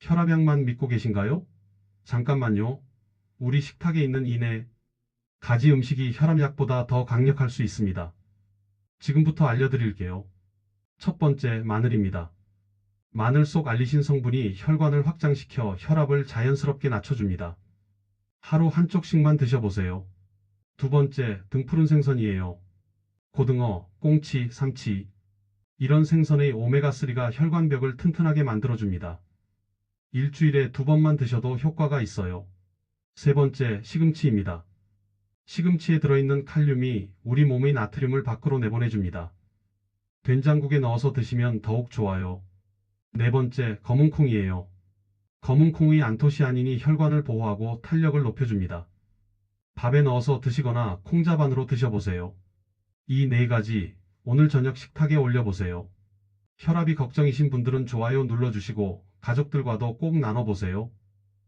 혈압약만 믿고 계신가요? 잠깐만요. 우리 식탁에 있는 이네 가지 음식이 혈압약보다 더 강력할 수 있습니다. 지금부터 알려드릴게요. 첫 번째, 마늘입니다. 마늘 속 알리신 성분이 혈관을 확장시켜 혈압을 자연스럽게 낮춰줍니다. 하루 한 쪽씩만 드셔보세요. 두 번째, 등푸른 생선이에요. 고등어, 꽁치, 삼치. 이런 생선의 오메가3가 혈관벽을 튼튼하게 만들어줍니다. 일주일에 두 번만 드셔도 효과가 있어요. 세 번째, 시금치입니다. 시금치에 들어있는 칼륨이 우리 몸의 나트륨을 밖으로 내보내줍니다. 된장국에 넣어서 드시면 더욱 좋아요. 네 번째, 검은콩이에요. 검은콩의 안토시아닌이 혈관을 보호하고 탄력을 높여줍니다. 밥에 넣어서 드시거나 콩자반으로 드셔보세요. 이 네 가지 오늘 저녁 식탁에 올려보세요. 혈압이 걱정이신 분들은 좋아요 눌러주시고 가족들과도 꼭 나눠 보세요.